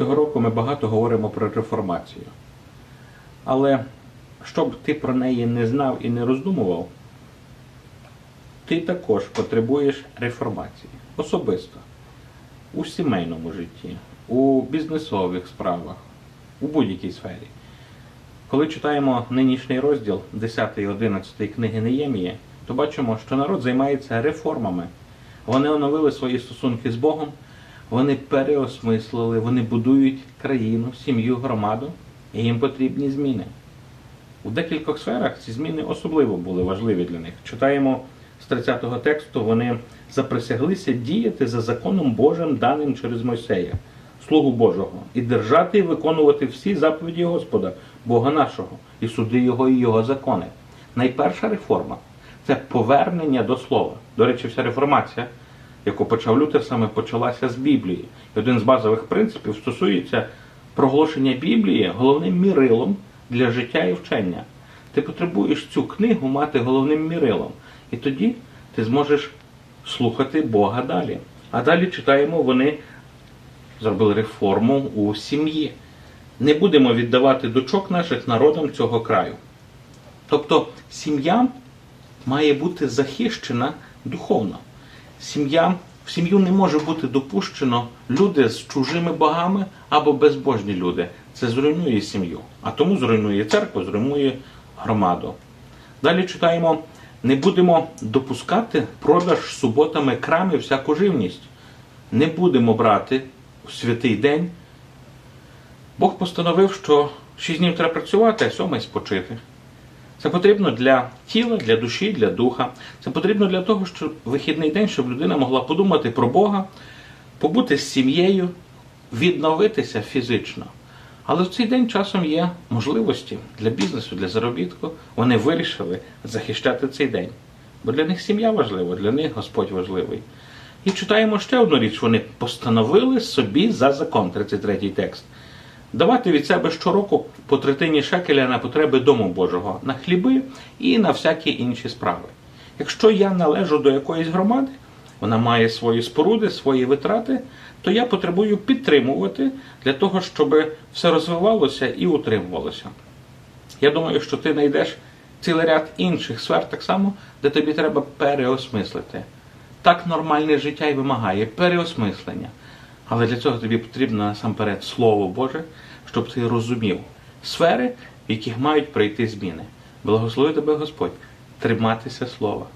Цього року ми багато говоримо про реформацію. Але щоб ти про неї не знав і не роздумував, ти також потребуєш реформації особисто у сімейному житті, у бізнесових справах, у будь-якій сфері. Коли читаємо нинішній розділ 10 і 11 книги Неємії, то бачимо, що народ займається реформами. Вони оновили свої стосунки з Богом, вони переосмислили, вони будують країну, сім'ю, громаду, і їм потрібні зміни. У декількох сферах ці зміни особливо були важливі для них. Читаємо з 30-го тексту, вони заприсяглися діяти за законом Божим, даним через Мойсея, слугу Божого, і держати і виконувати всі заповіді Господа, Бога нашого, і суди Його і Його закони. Найперша реформа це повернення до слова. До речі, вся реформація, яку почав Лютер, саме почалася з Біблії. І один з базових принципів стосується проголошення Біблії головним мірилом для життя і вчення. Ти потребуєш цю книгу мати головним мірилом. І тоді ти зможеш слухати Бога далі. А далі читаємо, вони зробили реформу у сім'ї. Не будемо віддавати дочок наших народам цього краю. Тобто сім'я має бути захищена духовно. Сім'я, в сім'ю не може бути допущено люди з чужими богами або безбожні люди. Це зруйнує сім'ю. А тому зруйнує церкву, зруйнує громаду. Далі читаємо: не будемо допускати продаж суботами крами всяку живність. Не будемо брати в святий день. Бог постановив, що шість днів треба працювати, а сьомий спочити. Це потрібно для тіла, для душі, для духа. Це потрібно для того, щоб вихідний день, щоб людина могла подумати про Бога, побути з сім'єю, відновитися фізично. Але в цей день часом є можливості для бізнесу, для заробітку. Вони вирішили захищати цей день. Бо для них сім'я важлива, для них Господь важливий. І читаємо ще одну річ: вони постановили собі за закон, 33 текст. Давати від себе щороку по третині шекеля на потреби Дому Божого, на хліби і на всякі інші справи. Якщо я належу до якоїсь громади, вона має свої споруди, свої витрати, то я потребую підтримувати для того, щоб все розвивалося і утримувалося. Я думаю, що ти знайдеш цілий ряд інших сфер так само, де тобі треба переосмислити. Так нормальне життя і вимагає переосмислення. Але для цього тобі потрібно насамперед Слово Боже, щоб ти розумів сфери, в яких мають прийти зміни. Благослови тебе Господь, триматися слова.